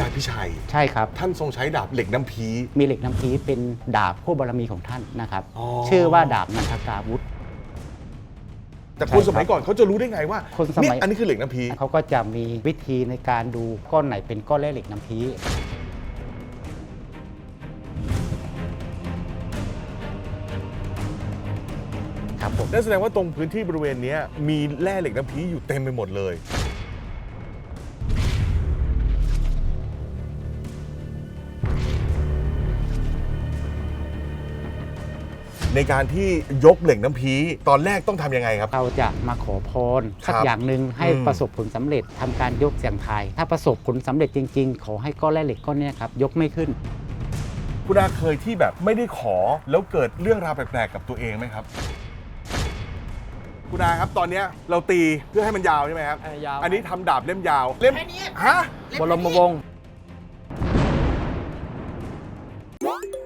ยาพิชัย ใช่ครับ ท่านทรงใช้ดาบเหล็กน้ำพี มีเหล็กน้ำพีเป็นดาบคู่บารมีของท่านนะครับ อ๋อ ชื่อว่าดาบนันทกาวุธ แต่คนใช่ครับสมัยก่อนเขาจะรู้ได้ไงว่าคนสมัย เนี่ยอันนี้คือเหล็กน้ำพี เขาก็จะมีวิธีในการดูก้อนไหนเป็นก้อนแร่เหล็กน้ำพีครับผม นั่นแสดงว่าตรงพื้นที่บริเวณเนี้ยมีแร่เหล็กน้ำพีอยู่เต็มไปหมดเลย ในการที่ยกเหล็กน้ำพีตอนแรกต้องทำยังไงครับ เราจะมาขอพรสักครับอย่างหนึ่งให้อืม ประสบผลสำเร็จทำการยกเสียงทาย ถ้าประสบผลสำเร็จจริง ๆ ขอให้ก้อนแร่เหล็กก้อนเนี้ยครับยกไม่ขึ้น คุณอาเคยที่แบบไม่ได้ขอแล้วเกิดเรื่องราวแปลกๆกับตัวเองไหมครับ คุณอาครับตอนเนี้ยเราตีเพื่อให้มันยาวใช่ไหมครับ เออยาว อันนี้ทำดาบเล่มยาวเล่มแค่นี้ฮะบรมวงศ์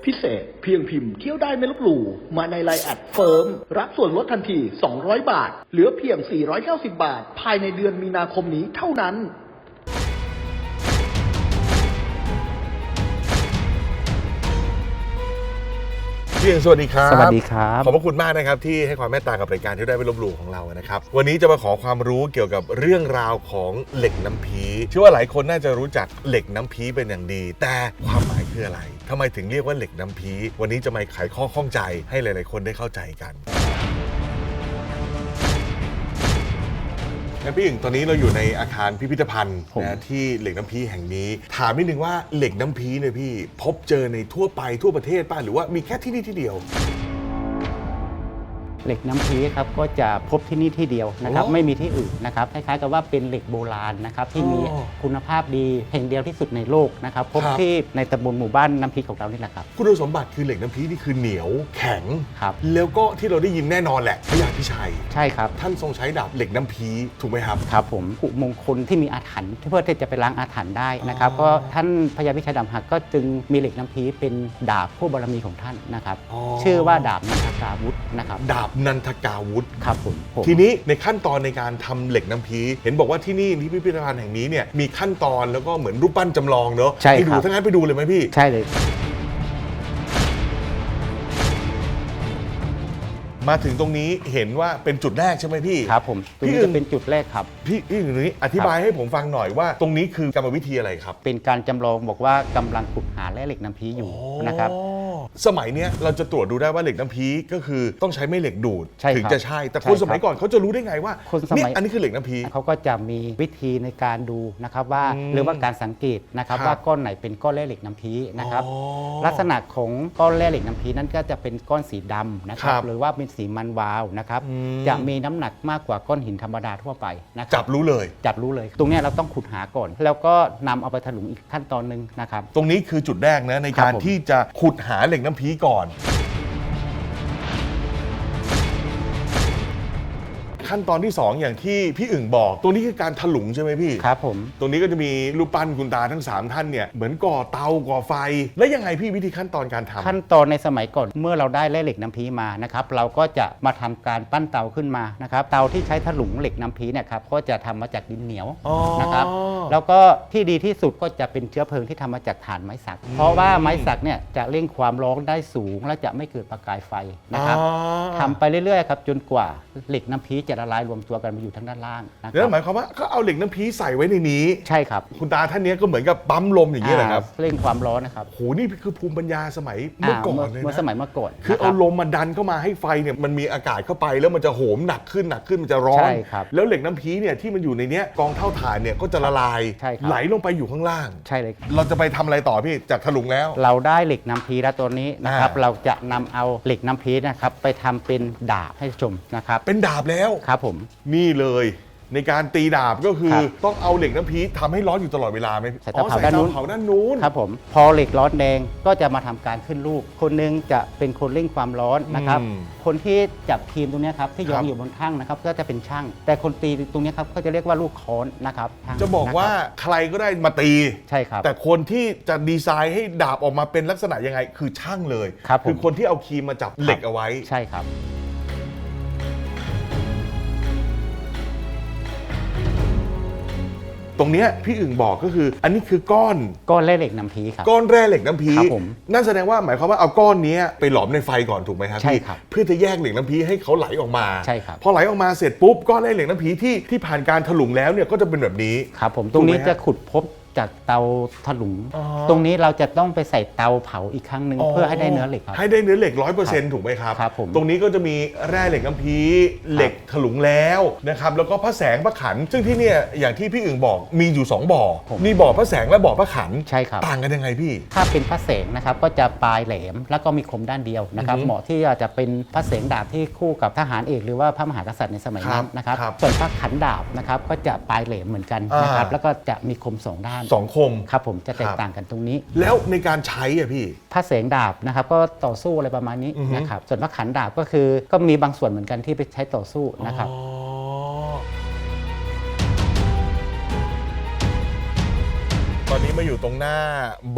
พิเศษ เพียงพิมพ์เที่ยวได้ไม่ลบหลู่มาในไลน์แอดเฟิร์มรับส่วนลดทันที 200 บาท เหลือเพียง 490 บาท ภายในเดือนมีนาคมนี้เท่านั้นพี่เองสวัสดีครับ สวัสดีครับ ขอบพระคุณมากนะครับที่ให้ความเมตตากับรายการที่ได้ไม่ลบหลู่ของเรานะครับ วันนี้จะมาขอความรู้เกี่ยวกับเรื่องราวของเหล็กน้ำพีเชื่อว่าหลายคนน่าจะรู้จักเหล็กน้ำพีเป็นอย่างดี แต่ความหมาย คืออะไรทำไมถึงเรียกว่าเหล็กน้ำพี วันนี้จะมาไขข้อข้องใจให้หลาย ๆ คนได้เข้าใจกันงั้นพี่อึ่งตอนนี้เราอยู่ในอาคารพิพิธภัณฑ์ผมนะที่เหล็กน้ำพีแห่งนี้ ถามนิดนึงว่าเหล็กน้ำพีเนี่ยพี่ พบเจอในทั่วไปทั่วประเทศป่ะหรือว่ามีแค่ที่นี่ที่เดียว เหล็กน้ำพีครับก็จะพบที่นี่ที่เดียวนะครับโอ้ไม่มีที่อื่นนะครับคล้ายๆกับว่าเป็นเหล็กโบราณนะครับที่มีอ๋อคุณภาพดีแห่งเดียวที่สุดในโลกนะครับพบครับ ที่ในตำบลหมู่บ้านน้ำพีของเรานี่แหละครับคุณสมบัติคือเหล็กน้ำพีนี่คือเหนียวแข็ง ครับ แล้วก็ที่เราได้ยินแน่นอนแหละพระยาพิชัย ใช่ครับ ท่านทรงใช้ดาบเหล็กน้ำพีถูกไหมครับ ครับผมอุมงคลที่มีอาถรรพ์ที่เพื่อที่จะไปล้างอาถรรพ์ได้นะครับอ๋อ ก็ท่านพญาพิชัยดำหักก็จึงมีเหล็กน้ำพีเป็นดาบผู้บารมีของท่านนะครับอ๋อชื่อว่าดาบนันทกาวุธนะครับ ดาบนันทกาวุธ ครับผมผมทีนี้ในขั้นตอนในการทำเหล็กน้ำพี เห็นบอกว่าที่นี่ที่พิพิธภัณฑ์แห่งนี้เนี่ยมีขั้นตอนแล้วก็เหมือนรูปปั้นจำลองเนอะใช่ให้ดูครับถ้างั้นไปดูเลยไหมพี่ ใช่เลย มาถึงตรงนี้เห็นว่าเป็นจุดแรกใช่ไหมพี่ ครับผมตรงพี่นี้อึ่จะงเป็นจุดแรกครับ พี่พี่อยู่ตรงนี้อธิบายให้ผมฟังหน่อยว่า ตรงนี้คือกรรมวิธีอะไรครับ เป็นการจำลองบอกว่ากำลังขุดหาแร่เหล็กน้ำพีอยู่นะครับอ๋อสมัยเนี้ยเราจะตรวจดูได้ว่าเหล็กน้ำพีก็คือต้องใช้แม่เหล็กดูดใช่ครับถึงจะใช่ แต่ใช่คนครับสมัยก่อนเขาจะรู้ได้ไงว่าคนสมัยเยอันนี้คือเหล็กน้ำพี เขาก็จะมีวิธีในการดูนะครับว่าอืมหรือว่าการสังเกตนะครับครับว่าก้อนไหนเป็นก้อนแร่เหล็กน้ำพีนะครับ อ๋อลักษณะของก้อนแร่เหล็กน้ำพีนั้นก็จะเป็นก้อนสีดำนะครัครับบ หรือว่าเป็นสีมันวาวนะครับอืม จะมีน้ำหนักมากกว่าก้อนหินธรรมดาทั่วไปนะคจัรับบรู้เลย จับรู้เลย ตรงเนี้ยเราต้องขุดหาก่อน แล้วก็นำเอาไปถลุงอีกขั้นตอนหนึ่งนะครับ ตรงนี้คือจุดแรกนะในครัการบผม ที่จะขุดหาเหล็กน้ำพีก่อน ขั้นตอนที่ 2 อย่างที่พี่อึ่งบอกตรงนี้คือการถลุงใช่ไหมพี่ครับผม ตรงนี้ก็จะมีรูปปั้นคุณตาทั้ง 3 ท่านเนี่ยเหมือนก่อเตาก่อไฟ แล้วยังไงพี่วิธีขั้นตอนการทำ ขั้นตอนในสมัยก่อนเมื่อเราได้แร่เหล็กน้ำพีมานะครับเราก็จะมาทำการปั้นเตาขึ้นมานะครับเตาที่ใช้ถลุงเหล็กน้ำพีเนี่ยครับก็จะทำมาจากดินเหนียวอ๋อนะครับแล้วก็ที่ดีที่สุดก็จะเป็นเชื้อเพลิงที่ทำมาจากถ่านไม้สัก เพราะว่าไม้สักเนี่ยจะเร่งความร้อนได้สูง และจะไม่เกิดประกายไฟนะครับอ๋อ ทำไปเรื่อยๆครับจนกว่าเหล็กน้ำพีจะละลายรวมตัวกันมาอยู่ทางด้านล่างนะคแล้วรับหมายความว่าก็เอาเหล็กน้ำพีใส่ไว้ในนี้ ใช่ครับคุณตาท่านเนี้ยก็เหมือนกับปั๊มลมอย่างนี้ยแหละครับอ่าเร่งความร้อนนะครับโหนี่คือภูมิปัญญาสมัยเมื่อก่อนเลยเมื่อสมัยนะเมื่อก่อนคือเอารับ ลมมาดันเข้ามาให้ไฟเนี่ยมันมีอากาศเข้าไปแล้วมันจะโหมหนักขึ้นหนักขึ้นมันจะร้อน ใช่ครับแล้วเหล็กน้ำพีเนี่ยที่มันอยู่ในเนี้ยกองเท่าฐานเนี่ยก็จะละลาย ใช่ครับ ไหลลงไปอยู่ข้างล่าง ใช่เลยครับเราจะไปทำอะไรต่อพี่จากถลุงแล้ว เราได้เหล็กน้ำพีแล้วตัวนี้นะครับอ่า เราจะนำเอาเหล็กน้ำพีนะครับไปทำเป็นดาบให้ชมนะครับ เป็นดาบแล้ว ครับผม นี่เลยในการตีดาบก็คือครับต้องเอาเหล็กน้ำพีทำให้ร้อนอยู่ตลอดเวลาไหมใส่เตาเผาด้านนู้น เผาด้านนู้น ครับผม พอเหล็กร้อนแดงก็จะมาทำการขึ้นลูกคนหนึงจะเป็นคนเร่งความร้อนนะครับ อืมคนที่จับครีมตรงเนี้ยครับที่ยคอรังบ อยู่บนข้างนะครับ ก็จะเป็นช่าง แต่คนตีตรงเนี้ยครับก็จะเรียกว่าลูกค้อนนะครับช่งจะบอกว่านะครับใครก็ได้มาตี ใช่ครับ แต่คนที่จะดีไซน์ให้ดาบออกมาเป็นลักษณะยังไง คือช่างเลยครับผม อคนที่เอาครีมมาจับเหล็กเอาไว้ ใช่ครับ ตรงเนี้ยพี่อึ่งบอกก็คือ อันนี้คือก้อนก้อนแร่เหล็กน้ำพีครับ ก้อนแร่เหล็กน้ำพีครับผมนั่นแสดงว่าหมายความว่าเอาก้อนเนี้ยไปหลอมในไฟก่อนถูกไหมครับใช่พี่ครับเพื่อจะแยกเหล็กน้ำพีให้เขาไหลออกมาใช่ครับ พอไหลออกมาเสร็จปุ๊บก้อนแร่เหล็กน้ำพีที่ที่ผ่านการถลุงแล้วเนี่ยก็จะเป็นแบบนี้ ครับผมตรงนี้ถูกไหมฮะ จะขุดพบ จากเตาถลุง อ๋อ ตรงนี้เราจะต้องไปใส่เตาเผาอีกครั้งหนึ่งเพื่อให้ได้เนื้อเหล็กครับ ให้ได้เนื้อเหล็กร้อยเปอร์เซ็นต์ถูกไหมครับ ครับผม ตรงนี้ก็จะมีแร่เหล็กน้ำพีเหล็กถลุงแล้วนะครับ แล้วก็พระแสงพระขัน ซึ่งที่เนี่ยอย่างที่พี่อึ่งบอกมีอยู่2บ่อผมมีบ่อพระแสงและบ่อพระขัน ใช่ครับ ต่างกันยังไงพี่ ถ้าเป็นพระเสงนะครับก็จะปลายแหลมแล้วก็มีคมด้านเดียวนะครับอือฮึเหมาะที่จะเป็นพระเสงดาบที่คู่กับทหารเอกหรือว่าพระมหากษัตริย์ในสมัยครันั้บนนะครับ ครับส่วนพระขันดาบนะครับก็จะปลายแหลมเหมือนกันนะครับ อ่า แล้วก็จะมีคมสองด้านสองคม ครับผมจะแตคกรับต่างกันตรงนี้ แล้วในการใช้อะพี่พระเสงดาบนะครับก็ต่อสู้อะไรประมาณนี้อือฮึนะครับส่วนพระขันดาบก็คือก็มีบางส่วนเหมือนกันที่ไปใช้ต่อสู้นะครับ นนี้มาอยู่ตรงหน้า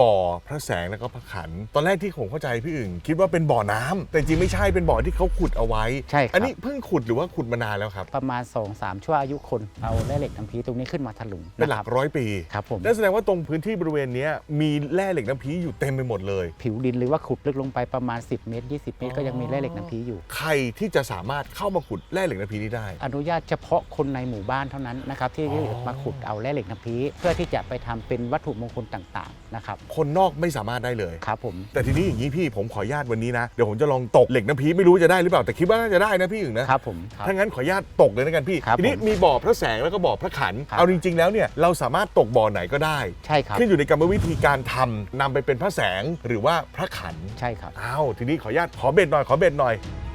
บ่อพระแสงแล้วก็พระขัน ตอนแรกที่ผมเข้าใจพี่อึ่งคิดว่าเป็นบ่อน้ำแต่จริงไม่ใช่เป็นบ่อที่เขาขุดเอาไว้ ใช่ครับ อันนี้เพิ่งขุดหรือว่าขุดมานานแล้วครับ ประมาณ2อสามชั่วอายุคน เอาแร่เหล็กน้ำพีตรงนี้ขึ้นมาถลุงเป็นหลักะครับร้อยปีครับผม นั่นแสดงว่าตรงพื้นที่บริเวณเนี้ยมีแร่เหล็กน้ำพีอยู่เต็มไปหมดเลย ผิวดินหรือว่าขุดลึกลงไปประมาณ 10 เมตร 20 เมตร ก็ยังมีแร่เหล็กน้ำพีอยู่ ใครที่จะสามารถเข้ามาขุดแร่เหล็กน้ำพีนี้ได้ อนุญาตเฉพาะคนในหมู่บ้านเท่านั้นนะครับที่อ๋อ มาขุดเอาแร่เหล็กน้ำพีเพื่อที่จะไปทำเป็นวัตถุมงคลต่างๆนะครับคนนอกไม่สามารถได้เลย ครับผม แต่ทีนี้อย่างนี้พี่ผมขออนุญาตวันนี้นะ เดี๋ยวผมจะลองตกเหล็กน้ำพีไม่รู้จะได้หรือเปล่าแต่คิดว่าน่าจะได้นะพี่อึ่งนะครับผมครับ ถ้างั้นขออนุญาตตกเลยนะกันพี่ ครับทีนี้ผมมีบ่อพระแสงแล้วก็บ่อพระขัน ครับ เอาจริง ๆ แล้วเนี่ยเราสามารถตกบ่อไหนก็ได้ ใช่ครับ ขึ้นอยู่ในกรรมวิธีการทำนำไปเป็นพระแสงหรือว่าพระขัน ใช่ครับ อ้าว ทีนี้ขออนุญาตขอเบ็ดหน่อย ขอเบ็ดหน่อยอ่า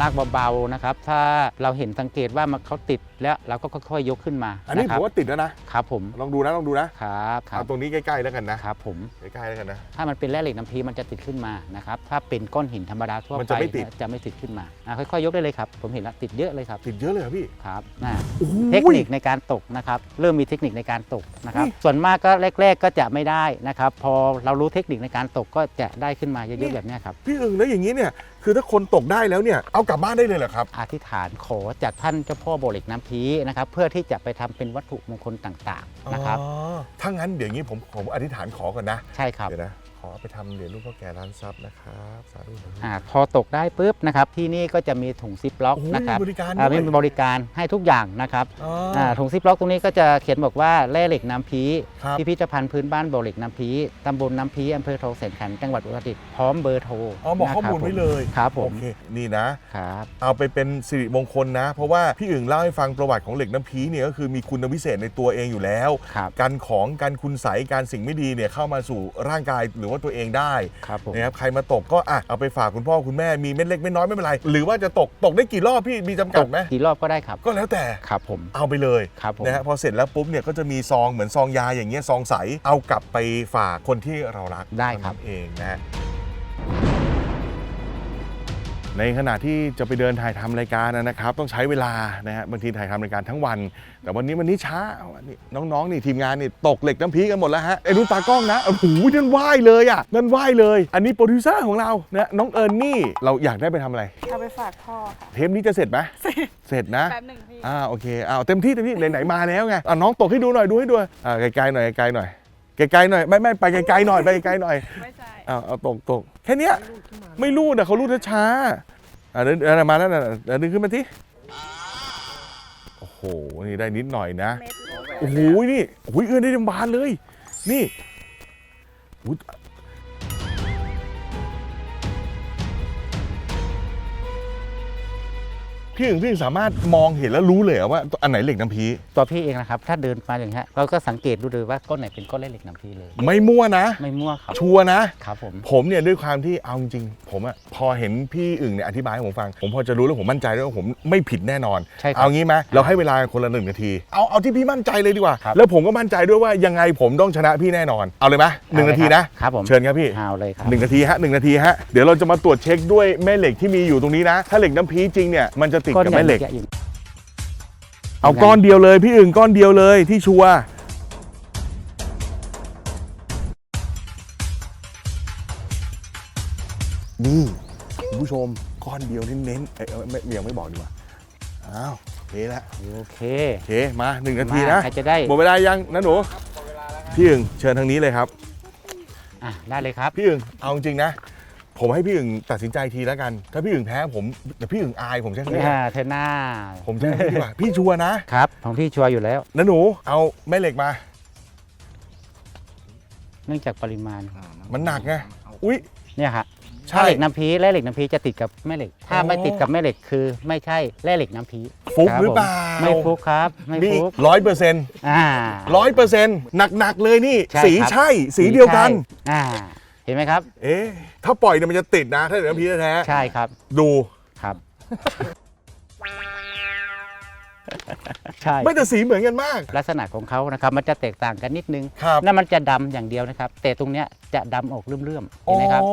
ลากเบาๆนะครับ ถ้าเราเห็นสังเกตว่ามันเขาติดแล้วเราก็ค่อยๆยกขึ้นมาอันนี้ะคผรับมว่าติดแล้วนะครับผมลองดูนะลองดูนะครับครัเอาบตรงนี้ใกล้ๆแล้วกันนะครับผม ใกล้ๆแล้วกันนะ ถ้ามันเป็นแร่เหล็กน้ำพีมันจะติดขึ้นมานะครับถ้าเป็นก้อนหินธรรมดาทั่วมันไปจะไม่ติด จะไม่ติดขึ้นมาอ่าค่อยๆ ยกได้เลยครับ ผมเห็นแล้วติดเยอะเลยครับติดเยอะเลยเหรอพี่ครับน่ะโอ้โห เทคนิคในการตกนะครับ เริ่มมีเทคนิคในการตกนะครับ นี่ ส่วนมากก็แรก ๆ ก็จะไม่ได้นะครับ พอเรารู้เทคนิคในการตกก็จะได้ขึ้นมาเยนี่อะๆแบบเนี้ยครับ พี่อึ่งแล้วอย่างนี้เนี่ย คือถ้าคนตกได้แล้วเนี่ยเอากลับบ้านได้เลยเหรอครับ อธิษฐานขอจากท่านเจ้าพ่อโบเหล็กน้ำพีนะครับเพื่อที่จะไปทำเป็นวัตถุมงคลต่างๆนะครับ อ๋อถ้างั้นเดี๋ยวนี้ผมผมอธิษฐานขอก่อนนะใช่ครับ เดี๋ยวนะข อไปทำเหรียญรูปพ่อแก่ร้านซับนะครับสาธุสาธุ อาพอตกได้ปุ๊บนะครับที่นี่ก็จะมีถุงซิปล็อกโอ้ยนะครับมีบริการอ่าด้วยมีบริการให้ทุกอย่างนะครับอ๋ออ่าถุงซิปล็อกตรงนี้ก็จะเขียนบอกว่าแร่เหล็กน้ำพีครับ พิพิธภัณฑ์พื้นบ้านบ่อเหล็กน้ำพีตำบลน้ำพีอำเภอทองแสนขันธ์จังหวัดอุตรดิตถ์พร้อมเบอร์โทรอ๋อบอกข้อมูลนะครับไว้เลย ครับผมโอเค นี่นะ ครับ เอาไปเป็นสิริมงคลนะ เพราะว่าพี่อึ่งเล่าให้ฟังประวัติของเหล็กน้ำพีเนี่ยก็คือมีคุณวิเศษในตัวเองอยู่แล้ว ครับ การของการคุณใสยการสิ่งไม่ดีเนี่ยเข้ามาสู่ร่างกายหรือว่าตัวเองได้ครับผม นะครับใครมาตกก็อะเอาไปฝากคุณพ่อคุณแม่มีเม็ดเล็กเม็ดน้อยไม่เป็นไร หรือว่าจะตกตกได้กี่รอบพี่มีจำกัดไหมกี่รอบก็ได้ครับ ก็แล้วแต่ครับผม เอาไปเลย ครับผม นะฮะพอเสร็จแล้วปุ๊บเนี่ยก็จะมีซองเหมือนซองยาอย่างเงี้ยซองใสเอากลับไปฝากคนที่เรารักได้ครับ เท่านั้นเองนะฮะ ในขณะที่จะไปเดินถ่ายทำรายการนะครับ ต้องใช้เวลานะฮะบางทีถ่ายทำรายการทั้งวัน แต่วันนี้วันนี้ช้าวันนี้น้องๆนี่ทีมงานนี่ตกเหล็กน้ำพีกันหมดแล้วฮะไอ้นุ่นตากล้องนะโอ้โหนั่นว่ายเลยอะนั่นว่ายเลย อันนี้โปรดิวเซอร์ของเรานะน้องเอิญนี่เราอยากได้ไปทำอะไรเอาไปฝากพ่อค่ะเทปนี้จะเสร็จไหมเสร็จนะแป๊บหนึ่งพี่อ่าโอเคอ้าวเต็มที่เต็มที่ไหนๆมาแล้วไงอะน้องตกให้ดูหน่อยดูให้ดูอ่าไกลๆหน่อยไกลๆหน่อยไกลๆหน่อยไม่ไม่ไปไกลๆหน่อยไปไกลๆหน่อยไม่ใช่อ้าวเอาตกตก แค่เนี้ยไม่รูดอะเขารูดช้าๆอ่าเดินเดินมาแล้วนะเดินขึ้นมาที่โอ้โหนี่ได้นิดหน่อยนะเม็ดโอ้โหนี่โอ้ยเอื้อนได้เต็มบานเลย นี่ พี่อึ่งพี่อึ่งสามารถมองเห็นแล้วรู้เลยเหรอว่าอันไหนเหล็กน้ำพีตัวพี่เองนะครับ ถ้าเดินมาอย่างเงี้ยเราก็สังเกตดูเลยว่าก้อนไหนเป็นก้อนแร่เหล็กน้ำพีเลย ไม่มั่วนะ ไม่มั่วครับชัวร์นะ ครับผม ผมเนี่ยด้วยความที่เอาจริงๆผมอะพอเห็นพี่อึ่งเนี่ยอธิบายให้ผมฟัง ผมพอจะรู้แล้วผมมั่นใจด้วยว่าผมไม่ผิดแน่นอน ใช่ครับ เอางี้ไหมเราให้เวลาคนละหนึ่งนาที เอาเอาที่พี่มั่นใจเลยดีกว่า ครับแล้วผมก็มั่นใจด้วยว่ายังไงผมต้องชนะพี่แน่นอน เอาเลยไหมหนึ่งนาทีนะครับผม เชิญครับพี่ เอาเลยครับ หนึ่งนาทีฮะหนึ่งนาทีฮะ เดี๋ยวเราจะมาตรวจเช็คด้วยแม่เหล็กที่มีอยู่ตรงนี้นะ ถ้าเหล็กน้ำพีจริงเนี่ย มันจะติดก้อนกับใหญ่แม่เหล็กจะอีกเอาก้อนเดียวเลยพี่อึ่งก้อนเดียวเลยที่ชัวร์นี่คุณผู้ชมก้อนเดียวเน้นๆเอ้ยเอ้ยไม่ยังไม่บอกดีกว่าอ้าวนี่แหละโอเคโอเคมาหนึ่งนาทีนะมาใครจะได้หมดเวลายังนะหนูพี่อึ่งเชิญทางนี้เลยครับ อะได้เลยครับ พี่อึ่งเอาจริงๆนะ ผมให้พี่อึ่งตัดสินใจทีแล้วกัน ถ้าพี่อึ่งแพ้ผมแต่พี่อึ่งอายผมใช่ไหมอ่าเธอหน้าผมใช่ดีกว่าพี่ชัวร์นะครับของพี่ชัวร์อยู่แล้ว นะหนูเอาแม่เหล็กมา เนื่องจากปริมาณมันหนักไงอุ้ยเนี่ยครับใช่ ถ้าเหล็กน้ำพีแร่เหล็กน้ำพีจะติดกับแม่เหล็ก ถ้าโอ้ไม่ติดกับแม่เหล็กคือ ไม่ใช่แร่เหล็กน้ำพีฟุกคบหรือเปล่า ผมไม่ฟุกครับ ไม่นี่ฟุกร้อยเปอร์เซ็นต์อ่า ร้อยเปอร์เซ็นต์หนักๆเลยนี่ ใช่สีครับ ใช่ สีเดียวกันใช่อ่า เห็นไหมครับ เอ๊ะถ้าปล่อยเนี่ยมันจะติดนะ ถ้าเดี๋ยวน้ำพีแท้ๆใช่ครับดู ครับ ใช่ ไม่แต่สีเหมือนกันมาก ลักษณะของเขานะครับมันจะแตกต่างกันนิดนึงครับ นั่นมันจะดำอย่างเดียวนะครับ แต่ตรงเนี้ยจะดำออกเลื่อมๆเห็นไหมครับอ๋อ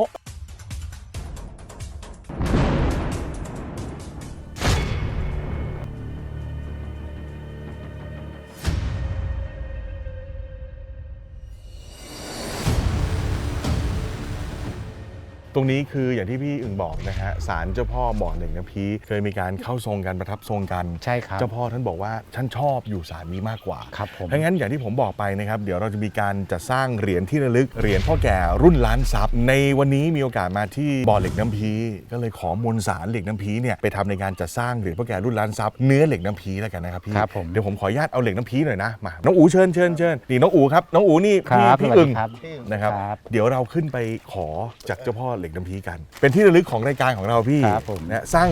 รงนี้คืออย่างที่พี่อึ่งบอกนะฮะศาลเจ้าพ่อบ่อเหล็กน้ำพีเคยมีการเข้าทรงกันประทับทรงกันใช่ครับเจ้าพ่อท่านบอกว่าท่านชอบอยู่ศาลนี้มากกว่าครับผมถ้างั้นอย่างที่ผมบอกไปนะครับเดี๋ยวเราจะมีการจัดสร้างเหรียญที่ระลึกเหรียญพ่อแก่รุ่นล้านทรัพย์ ในวันนี้มีโอกาสมาที่บ่อเหล็กน้ำพีก็เลยขอมวลสารเหล็กน้ำพีเนี่ยไปทำในการจัดสร้างเหรียญพ่อแก่รุ่นล้านทรัพย์เนื้อเหล็กน้ำพีแล้วกันนะครับพี่ครับผมเดี๋ยวผมขออนุญาตเอาเหล็กน้ำพีหน่อยนะมาน้องอูเชิญเชิญเชิญนี่น้องอูครับน้องอูนี่คพี่รับพี่สวัสอึ่ดีงครับนะครับครับ เดี๋ยวเราขึ้นไปขอจากเจ้าพ่อเหล็กน้ำพีกัน เป็นที่ระลึกของรายการของเราพี่ครับผม นะสร้าง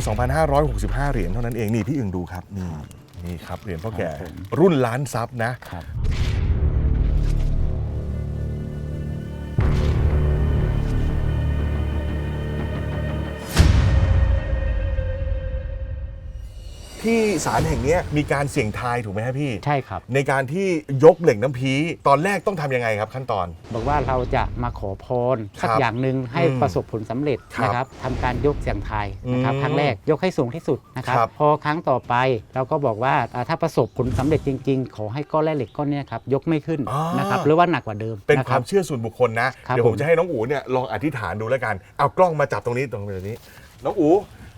2,565 เหรียญเท่านั้นเองนี่พี่อึ่งดูครับนี่นี่ครับเหรียญพ่อแก่ครับผมรุ่นล้านทรัพย์นะ ครับ ที่ศาลแห่งเนี้ยมีการเสี่ยงทายถูกไหมครับพี่ ใช่ครับ ในการที่ยกเหล็กน้ำพีตอนแรกต้องทำยังไงครับขั้นตอน บอกว่าเราจะมาขอพรสักครับอย่างหนึ่งให้อืมประสบผลสำเร็จครับนะครับทำการยกเสียงทายนะครับอืมครั้งแรกยกให้สูงที่สุดนะครับ ครับพอครั้งต่อไปเราก็บอกว่าอ่าถ้าประสบผลสำเร็จจริง ๆ ขอให้ก้อนแร่เหล็กก้อนเนี้ยครับยกไม่ขึ้นอ่าน นะครับหรือว่าหนักกว่าเดิมเป็นนะครัวาบ มเชื่อส่วนบุคคลนะ ครับเดี๋ยวผมผมจะให้น้องอูเนี่ยลองอธิษฐานดูแล้วกัน เอากล้องมาจับตรงนี้ตรงนี้ น้องอู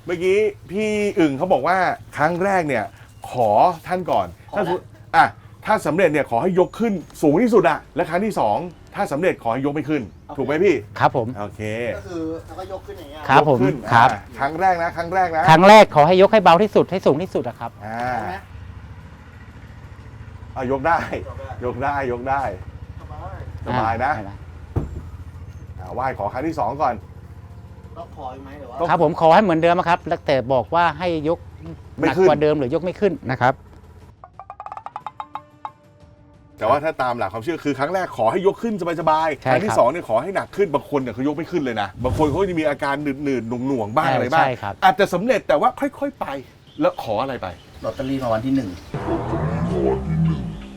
เมื่อกี้พี่อึ่งเขาบอกว่าครั้งแรกเนี่ยขอท่านก่อนถ้าสมมุติอะถ้าสำเร็จเนี่ยขอให้ยกขึ้นสูงที่สุดอะและครั้งที่สองถ้าสำเร็จขอให้ยกไม่ขึ้น ถูกไหมพี่ครับผม โอเคก็คือแล้วก็ยกขึ้นอย่างเงี้ยครับ ยกผมขึ้นครับอะครั้งแรกนะ ครั้งแรกนะครั้งแรกขอให้ยกให้เบาที่สุดให้สูงที่สุดอะครับ อ่าเอายกได้ยกได้ยกได้ สบายนะอ่อ่าไหว้ขอครั้งที่สองก่อน ต้องขออีกไหมหรือว่าต้องครับผมขอให้เหมือนเดิมครับแล้วแต่บอกว่าให้ยกไม่หนักขึ้น กว่าเดิมหรือยกไม่ขึ้นนะครับ แต่ว่าถ้าตามหลักความเชื่อคือครั้งแรกขอให้ยกขึ้นสบายๆใช่ครั้งที่ครับสองเนี่ยขอให้หนักขึ้นบางคนเนี่ยเขายกไม่ขึ้นเลยนะบางคนเขาจะมีอาการหนืดๆหน่วงๆบ้างใช่อะไรบ้างใช่ครับ อาจจะสำเร็จแต่ว่าค่อย ๆไป แล้วขออะไรไป ลอตเตอรี่มาวันที่หนึ่ง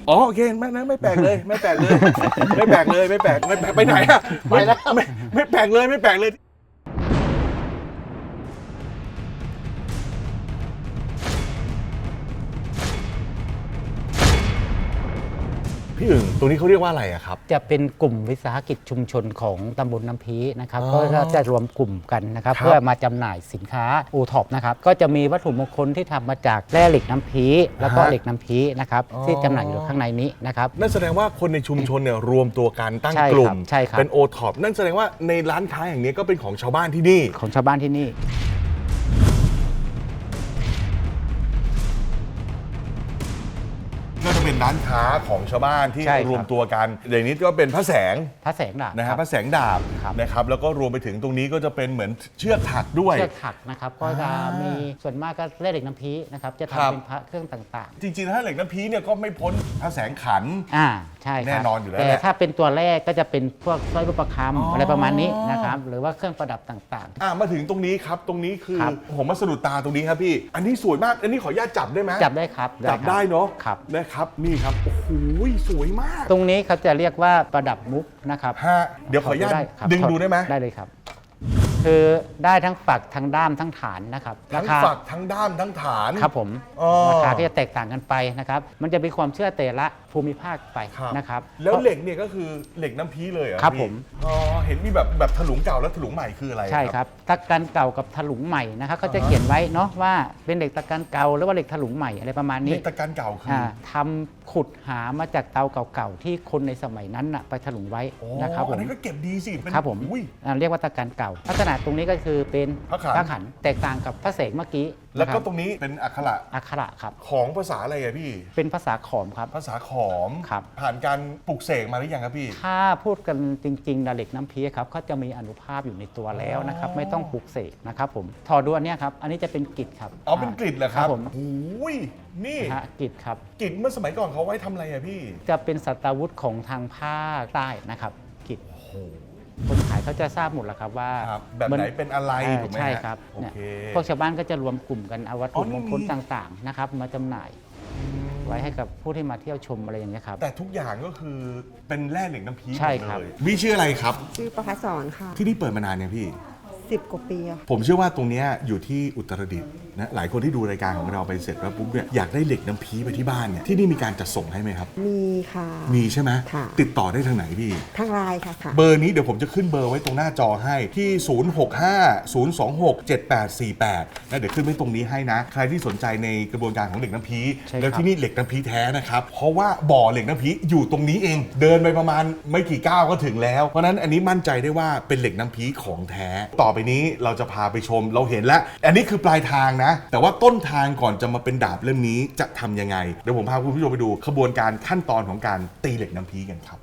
อ๋อโอเคไม่นะไม่แปลกเลยไม่แปลกเลย ไม่แปลกเลยไม่แปลกไม่แปลกไปไหนอะไปแล้วไม่ไม่แปลกเลยไม่แปลกเลย พี่อึ่งตรงนี้เขาเรียกว่าอะไรอะครับ จะเป็นกลุ่มวิสาหกิจชุมชนของตำบลน้ำพีนะครับอ๋อก็จะรวมกลุ่มกันนะครับครับ เพื่อมาจำหน่ายสินค้าโอท็อปนะครับก็จะมีวัตถุมงคลที่ทำมาจากแร่เหล็กน้ำพีแล้วก็ฮะเหล็กน้ำพีนะครับอ๋อที่จำหน่ายอยู่ข้างในนี้นะครับ นั่นแสดงว่าคนในชุมชนเนี่ยรวมตัวกันตั้งใช่ครับกลุ่ม ใช่ครับ เป็นโอท็อปนั่นแสดงว่าในร้านค้าแห่งนี้ก็เป็นของชาวบ้านที่นี่ ของชาวบ้านที่นี่ ร้านค้าของชาวบ้านที่ใช่ครับ รวมตัวกันอย่างนี้ก็เป็นพระแสงพระแสงดาบนะคฮะรับ พระแสงดาบครับ นะครับแล้วก็รวมไปถึงตรงนี้ก็จะเป็นเหมือนเชือกถักด้วย เชือกถักนะครับก็จะอ่ามีมีส่วนมากก็แร่เหล็กน้ำพีนะครับจะครับ ทำเป็นพระเครื่องต่างจริงๆถ้าเหล็กน้ำพีเนี่ยก็ไม่พ้นพระแสงขัน ๆ อ่า ใช่ครับแน่นอนอยู่แล้วแต่แหละ ถ้าเป็นตัวแรกก็จะเป็นพวกสร้อยรูปประคอ๋อำอะไรประมาณนี้นะครับหรือว่าเครื่องประดับต่างๆอะมาถึงตรงนี้ครับตรงนี้คือครับ ผมมาสะดุดตาตรงนี้ครับพี่ อันนี้สวยมากอันนี้ขออนุญาตจับได้ไหมจับได้ครับจับครับได้เนาะครับ นะครับนี่ครับโอ้โหสวยมากตรงนี้เขาจะเรียกว่าประดับมุกนะครับฮะเดี๋ยวขออนุญาตได้ครับดึงถอดูได้ไหมได้เลยครับ คือได้ทั้งฝักทั้งด้ามทั้งฐานนะครับราทั้งคาฝักทั้งด้ามทั้งฐาน ครับผมอ๋อราคาก็จะแตกต่างกันไปนะครับ มันจะมีความเชื่อแต่ละ ภูมิภาคไปครับนะครับ แล้วเหล็กเนี่ยก็คือเหล็กน้ำพีเลยเหรอครับพี่ผม อ๋อเห็นมีแบบแบบถลุงเก่าและถลุงใหม่คืออะไรใช่ครับตะกันเก่ากับถลุงใหม่นะครับเขาจะเขียนไว้เนาะว่าเป็นเหล็กตะกันเก่าหรือว่าเหล็กถลุงใหม่อะไรประมาณเหนี้ล็กตะกันเก่าคืออ่าทำขุดหามาจากเตาเก่าๆ ที่คนในสมัยนั้นน่ะไปถลุงไว้อ๋อนะครับผอันมนี้ก็เก็บดีสิเป็นครับผมอุ้ย อ่าเรียกว่าตะกันเก่า ลักษณะตรงนี้ก็คือเป็นพระขันขันแตกต่างกับพระเสกเมื่อกี้ แล้วก็นะครับตรงนี้เป็นอักขระอักขระครับ ของภาษาอะไรอะพี่ เป็นภาษาขอมครับ ภาษาขอม ครับ ผ่านการปลุกเสกมาหรือยังครับพี่ ถ้าพูดกันจริงๆนะเหล็กน้ำพีครับเขาจะมีอนุภาพอยู่ในตัวแล้วนะครับ ไม่ต้องปลูกเสกนะครับผมถอดดูอันเนี้ยครับ อันนี้จะเป็นกริดครับอ๋อเป็นกริดเหรอครับผมโอ้ยนี่นะฮะกริดครับ กริดเมื่อสมัยก่อนเขาไว้ทำอะไรอะพี่ จะเป็นสัตวุธของทางภาคใต้นะครับกริดโอ้โห คนขายเขาจะทราบหมดแล้วครับว่าครับแบบมัไหนเป็นอะไรอ่าถูกไหมฮะใช่ครับโอเนี่ยเค พวกชาวบ้านก็จะรวมกลุ่มกันเอาวัตอ๋ถุอนี่มงคลมี ต่างๆนะครับมาจำหน่ายไว้ให้กับผู้ที่มาเที่ยวชมอะไรอย่างเงี้ยครับ แต่ทุกอย่างก็คือเป็นแร่เหล็กน้ำพีใช่ครับหมดเลยพี่ชื่ออะไรครับ ชื่อประพัสสอนค่ะ ที่นี่เปิดมานานเนี่ยพี่ สิบกว่าปีอะค่ะผมเชื่อว่าตรงเนี้ยอยู่ที่อุตรดิตถ์นะหลายคนที่ดูรายการของเราไปเสร็จแล้วปุ๊บเนี่ยอยากได้เหล็กน้ำพีไปที่บ้านเนี่ยที่นี่มีการจัดส่งให้ไหมครับ มีค่ะ มีใช่ไหมค่ะ ติดต่อได้ทางไหนพี่ ทางไลน์ค่ะค่ะ เบอร์นี้เดี๋ยวผมจะขึ้นเบอร์ไว้ตรงหน้าจอให้ที่ 0650267848นะเดี๋ยวขึ้นไว้ตรงนี้ให้นะ ใครที่สนใจในกระบวนการของเหล็กน้ำพีใช่ครับ แล้วที่นี่เหล็กน้ำพีแท้นะครับ เพราะว่าบ่อเหล็กน้ำพีอยู่ตรงนี้เอง เดินไปประมาณไม่กี่ก้าวก็ถึงแล้ว เพราะฉะนั้นอันนี้มั่นใจได้ว่าเป็นเหล็กน้ำพีของแท้ต่อไปนี้เราจะพาไปชมเราเห็นแล้ว อันนี้คือปลายทางนะ แต่ว่าต้นทางก่อนจะมาเป็นดาบเล่มนี้จะทำยังไง เดี๋ยวผมพาคุณผู้ชมไปดูขบวนการขั้นตอนของการตีเหล็กน้ำพีกันครับ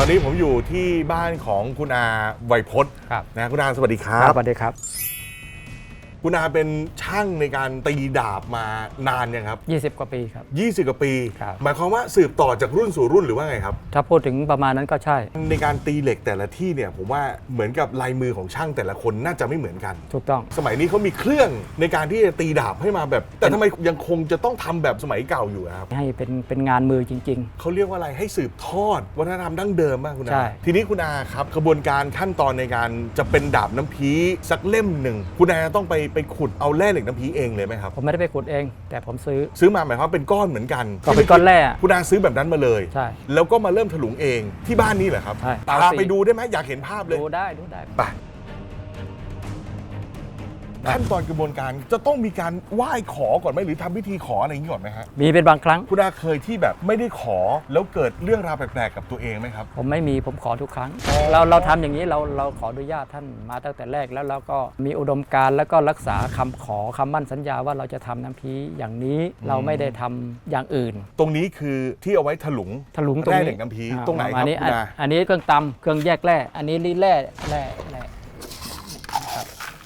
ตอนนี้ผมอยู่ที่บ้านของคุณอาไวยพจน์ครับ นะคุณอาสวัสดีครับ สวัสดีครับ คุณอาเป็นช่างในการตีดาบมานานยังครับ20 กว่าปีครับ20 กว่าปี ครับ หมายความว่าสืบต่อจากรุ่นสู่รุ่นหรือว่าไงครับ ถ้าพูดถึงประมาณนั้นก็ใช่ ในการตีเหล็กแต่ละที่เนี่ยผมว่าเหมือนกับลายมือของช่างแต่ละคนน่าจะไม่เหมือนกัน ถูกต้อง สมัยนี้เขามีเครื่องในการที่จะตีดาบให้มาแบบ แต่ทำไมยังคงจะต้องทำแบบสมัยเก่าอยู่อะครับให้เป็นเป็นงานมือจริง เขาเรียกว่าอะไรให้สืบทอดวัฒนธรรมดั้งเดิมบ้างคุณใช่ อาทีนี้คุณอาครับกระบวนการขั้นตอนในการจะเป็นดาบน้ำพีสักเล่มหนึ่งคุณอาต้องไปไปขุดเอาแร่เหล็กน้ำพีเองเลยไหมครับๆผมไม่ได้ไปขุดเอง แต่ผมซื้อ ซื้อมาหมายความว่าเป็นก้อนเหมือนกันก็เป็นก้อนแร่คุณอาซื้อแบบนั้นมาเลย ใช่แล้วก็มาเริ่มถลุงเองที่บ้านนี่เหรอครับใช่ตาเอาสิไปดูได้ไหมอยากเห็นภาพเลยดูได้ดูได้ ไป ขั้นตอนกระบวนการจะต้องมีการไหว้ขอก่อนไหมหรือทำพิธีขออะไรอย่างนี้ก่อนไหมฮะมีเป็นบางครั้ง คุณอาเคยที่แบบไม่ได้ขอแล้วเกิดเรื่องราวแปลกๆกับตัวเองไหมครับ ผมไม่มีผมขอทุกครั้งอ๋อเราเราทำอย่างนี้เราเราขออนุญาตท่านมาตั้งแต่แรกแล้วเราก็มีอุดมการณ์แล้วก็รักษาคำขอคำมั่นสัญญาว่าเราจะทำน้ำพีอย่างนี้เราไม่ได้ทำอย่างอื่น ตรงนี้คือที่เอาไว้ถลุงถลุงตรงแร่นี้เหล็กน้ำพีอ่าตรงไหนครับอันนี้คุณอา อันนี้เครื่องตำเครื่องแยกแร่อันนี้นี่แร่แร่แร่ครับ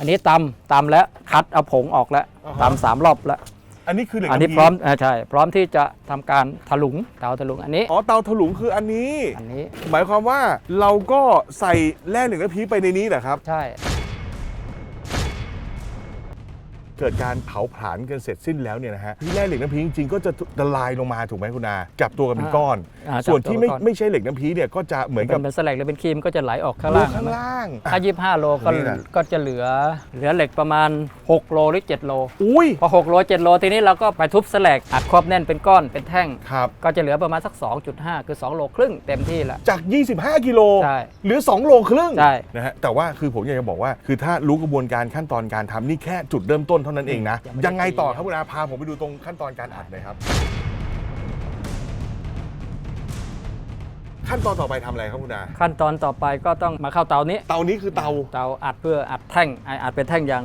อันนี้ตำตำแล้วคัดเอาผงออกแล้วตำสามรอบแล้ว อันนี้คือเหล็กอันนี้ำพีพร้อมอ่าใช่พร้อมที่จะทำการถลุงเตาถลุงอันนี้อ๋อเตาถลุงคืออันนี้ อันนี้หมายความว่าเราก็ใส่แร่เหล็กน้ำพีไปในนี้เหรอครับ ใช่ เกิดการเผาผลาญกันเสร็จสิ้นแล้วเนี่ยนะฮะที่แร่เหล็กน้ำพีจริงๆก็จะละลายลงมาถูกไหมคุณอาจับตัวกันเป็นก้อน อ่าส่วนที่ไม่จับตัวเป็นก้อน ไม่ใช่เหล็กน้ำพีเนี่ยก็จะเหมือนเป็กับนเป็นแสลกหรือเป็นครีมก็จะไหลออกข้างลูล่ากงข้างล่าง ถ้า25โลก็ตรงนี้นะก็จะเหลือเหลือเหล็กประมาณ 6 โลหรือ 7 โล อุ้ยพอ 6 โล 7 โล ทีนี้เราก็ไปทุบแสลกอัดครอบแน่นเป็นก้อนเป็นแท่ง ครับ ก็จะเหลือประมาณสัก 2.5 คือ 2 โลครึ่งเต็มที่ละ จาก 25 กิโลใช่เหลือ 2 โลครึ่งใช่ นะฮะแต่ว่าคือผมอยากจะบอกว่า คือถ้ารู้กระบวนการขั้นตอนการทำนี่แค่จุดเริ่มต้นเท่านั้นเองนะ ยังไงต่อครับคุณอาพาผมไปดูตรงขั้นตอนการอัดหน่อยครับ ขั้นตอนต่อไปทำอะไรครับคุณอาขั้นตอนต่อไปก็ต้องมาเข้าเตานี้ เตานี้คือเตาเตาอัดเพื่ออัดแท่งไออัดเป็นแท่งอย่าง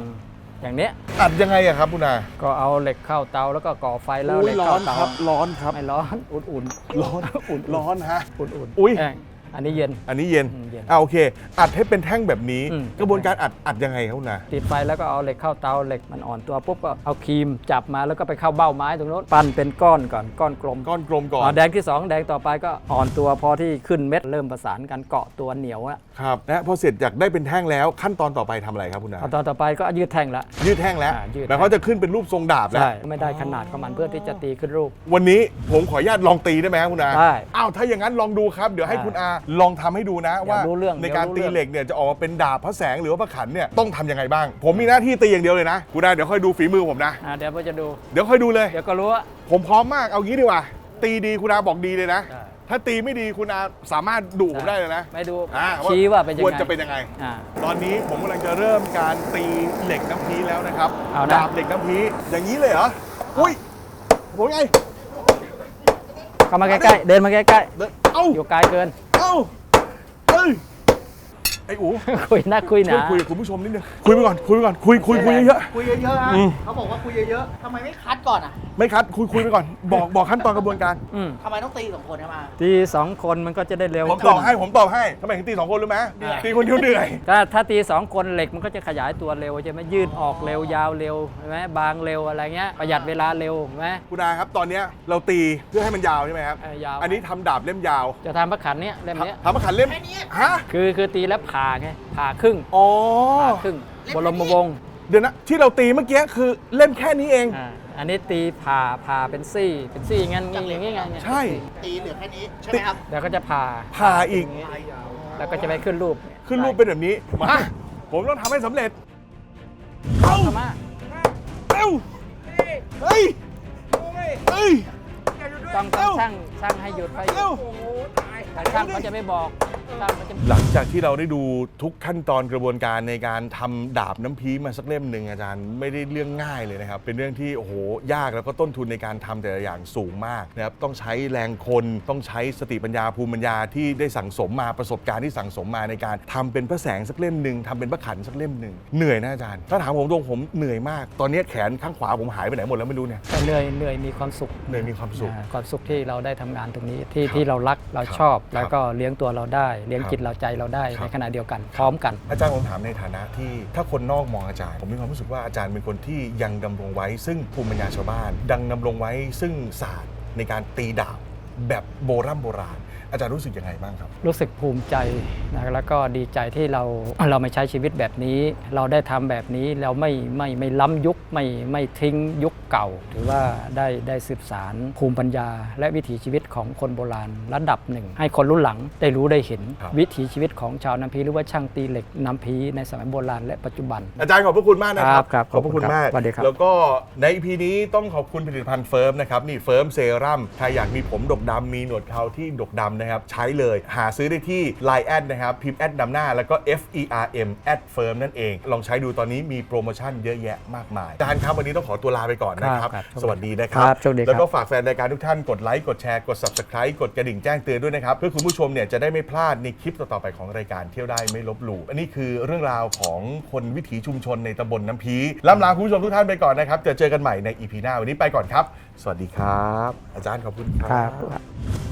อย่างเนี้ยอัดยังไงอะครับคุณอาก็เอาเหล็กเข้าเตาแล้วก็ก่อไฟแล้วเหล็กร้อเข้านเตาครับ ร้อนครับไม่ร้อนอุ่นๆร้อน อุ่นๆร้อนฮะ อุ่นๆอุ๊ยแห้ง อันนี้เย็น อันนี้เย็นอืมเย็นอ่าโอเค อัดให้เป็นแท่งแบบนี้ อืม กระบวนการอัดอัดยังไงครับคุณอาติดไฟแล้วก็เอาเหล็กเข้าเตาเหล็กมันอ่อนตัวปุ๊บก็เอาครีมจับมาแล้วก็ไปเข้าเบ้าไม้ตรงโน้นปั้นเป็นก้อนก่อนก้อนกลมก้อนกลมก่อนอ๋อแดงที่สองแดงต่อไปก็อ่อนตัวพอที่ขึ้นเม็ดเริ่มประสานกันเกาะตัวเหนียวอะครับนะพอเสร็จจากได้เป็นแท่งแล้วขั้นตอนต่อไปทำอะไรครับคุณอาขั้นตอนต่อไปก็ยืดแท่งละ ยืดแท่งแล้วอ่ายืด แล้วเขาจะขึ้นเป็นรูปทรงดาบแล้ว ใช่ไม่ได้ขนาดของมันเพื่อที่จะตีขึ้นรูป วันนี้ผมขออนุญาตลองตีได้ไหมครับคุณอาได้ อ้าวถ้าอย่างนั้นลองดูครับ เดี๋ยวให้ได้ คุณอาลองทำให้ดูนะว่ารู้เรื่องในการเดี๋ตียวรู้เรื่อง เหล็กเนี่ยจะออกมาเป็นดาบพระแสงหรือว่าพระขันเนี่ยต้องทำยังไงบ้าง ผมมีหน้าที่ตีอย่างเดียวเลยนะคุณนายเดี๋ยวค่อยดูฝีมือผมนะ อ่าเดี๋ยวผมจะดู เดี๋ยวค่อยดูเลย เดี๋ยวก็รู้ว่า ผมพร้อมมากเอางี้ดีกว่า ตีดีคุณอาบอกดีเลยนะ ได้ ถ้าตีไม่ดีคุณอาสามารถดุผมได้เลยนะไปดูอ่าชี้ว่าเป็นยังควรไงจะเป็นยังไง อ่า ตอนนี้ผมกำลังจะเริ่มการตีเหล็กน้ำพีแล้วนะครับเอานะ ดาบเหล็กน้ำพีอย่างนี้เลยเหรออุ้ยผมไงเข้ามาใกล้ๆเดินมาใกล้เดินเอ้า ๆอยู่ไกลเกิน เอ้าเอ้ย ไอ้อูคุยนักคุยหช่วยนาคุยกับคุณผู้ชมนิดนึงคุยไปก่อนคุยไปก่อนคุยคุยคุยเยอะ คุยเยอะๆฮะอืม เขาบอกว่าคุยเยอะๆทำไมไม่คัดก่อนอะๆไม่คัดคุยคุยไปก่อนบอกบอกขั้นตอนกระบวนการ อืมทำไมต้องตีสองคนเข้ามาทีสองคนมันก็จะได้เร็วผมตขึ้อนบให้ผมตอบให้ทำไมถึงตีสองคนรู้ไหมเหนื่อย ตีคนเดียวเหนื่อย ถ้าถ้าตีสองคนเหล็กมันก็จะขยายตัวเร็วใช่ไหมยืดออกเร็วยาวเร็วใช่ไหมบางเร็วอะไรเงี้ยประหยัดเวลาเร็วใช่ไหม คุณอาครับตอนเนี้ยเราตีเพื่อให้มันยาวใช่ไหมครับเออยาว อันนี้ทำดาบเล่มยาวจะทำพระขันเนี้ยเล่มเนี้ยทำมาขันเล่มฮะคือคือตีแล้วผ่าไงผ่าครึ่งอ๋อผ่าครึ่งบรมวงศ์เดี๋ยวนะที่เราตีเมื่อกี้คือเล่มแค่นี้เอง อ่าอันนี้ตีผ่าผ่าเป็นซี่ เป็นซี่งั้นอย่างงี้ไงเนี่ยใช่ ตีเหลือแค่นี้ ใช่ไหมครับเดี๋ยวก็จะผ่าผ่าอีกแล้วก็จะไปขึ้นรูปขึ้นรูปเป็นแบบนี้มาผมต้องทำให้สำเร็จเอ้าเข้ามาเอ้าเฮ้ยเฮ้ย ต้องต้องช่างช่างให้หยุดไปเอ้าแต่ช่างเขาจะไม่บอกช่างเขาจะ หลังจากที่เราได้ดูทุกขั้นตอนกระบวนการในการทำดาบน้ำพีมาสักเล่มหนึ่งอาจารย์ไม่ได้เรื่องง่ายเลยนะครับ เป็นเรื่องที่โอ้โหยากแล้วก็ต้นทุนในการทำแต่ละอย่างสูงมากนะครับต้องใช้แรงคนต้องใช้สติปัญญาภูมิปัญญาที่ได้สั่งสมมาประสบการณ์ที่สั่งสมมาในการทำเป็นพระแสงสักเล่มหนึ่งทำเป็นพระขันสักเล่มหนึ่งเหนื่อยนะอาจารย์ ถ้าถามผมตรงผมเหนื่อยมาก ตอนนี้แขนข้างขวาผมหายไปไหนหมดแล้วไม่รู้เนี่ยแต่เหนื่อยเหนื่อยมีความสุขเหนื่อยมีความสุขอ่าความสุขที่เราได้ทำงานตรงนี้ที่ครับที่เรารักเราครับชอบ ครับ แล้วก็เลี้ยงตัวเราได้เลี้ยงครับจิตเราใจเราได้ครับในขณะเดียวกันพร้อมกัน อาจารย์ผมถามในฐานะที่ถ้าคนนอกมองอาจารย์ ผมมีความรู้สึกว่าอาจารย์เป็นคนที่ยังดำรงไว้ ซึ่งภูมิปัญญาชาวบ้าน ดังดำรงไว้ซึ่งศาสตร์ในการตีดาบ แบบโบราณโบราณ อาจารย์รู้สึกยังไงบ้างครับ รู้สึกภูมิใจนะแล้วก็ดีใจที่เราเราไม่ใช้ชีวิตแบบนี้ เราได้ทำแบบนี้เราไม่ไม่ไม่ล้ำยุคไม่ไม่ทิ้งยุคเก่า ถือว่าได้ได้สืบสารภูมิปัญญา และวิถีชีวิตของคนโบราณระดับหนึ่ง ให้คนรุ่นหลังได้รู้ได้เห็น ครับ วิถีชีวิตของชาวน้ำพีหรือว่าช่างตีเหล็กน้ำพีในสมัยโบราณและปัจจุบัน อาจารย์ขอบพระคุณมากนะคครัรับบครับขอบพระคุณขอบคุณครับมาก สวัสดีครับ แล้วก็ใน EP นี้ต้องขอบคุณผลิตภัณฑ์เฟิร์มนะครับ นี่เฟิร์มเซรั่มใครอยากมีผมดกดำมีหนวดเคราที่ดกดำนะครับ ใช้เลยหาซื้อได้ที่ Line แอดนะครับ พิมพ์แอดนำหน้าแล้วก็ F E R M แอดเฟิร์มนั่นเอง ลองใช้ดูตอนนี้มีโปรโมชั่นเยอะแยะมากมายอาจารย์ครับวันนี้ต้องขอตัวลาไปก่อนนะครับ ครับสวัสดีนะคครัรับบโชคดีครับ แล้วก็ฝากแฟนรายการทุกท่านกดไลค์กดแชร์กด subscribe กดกระดิ่งแจ้งเตือนด้วยนะครับ เพื่อคุณผู้ชมเนี่ยจะได้ไม่พลาดในคลิปต่อๆไปของรายการเที่ยวได้ไม่ลบหลู่อันนี้คือเรื่องราวของคนวิถีชุมชนในตำบลน้ำพีล่ำลาคุณผู้ชมทุกท่านไปก่อนนะครับจะเจอกันใหม่ใน EP หน้าวันนี้ไปก่อนครับ สวัสดีครับ อาจารย์ขอบคุณคครัรับ up.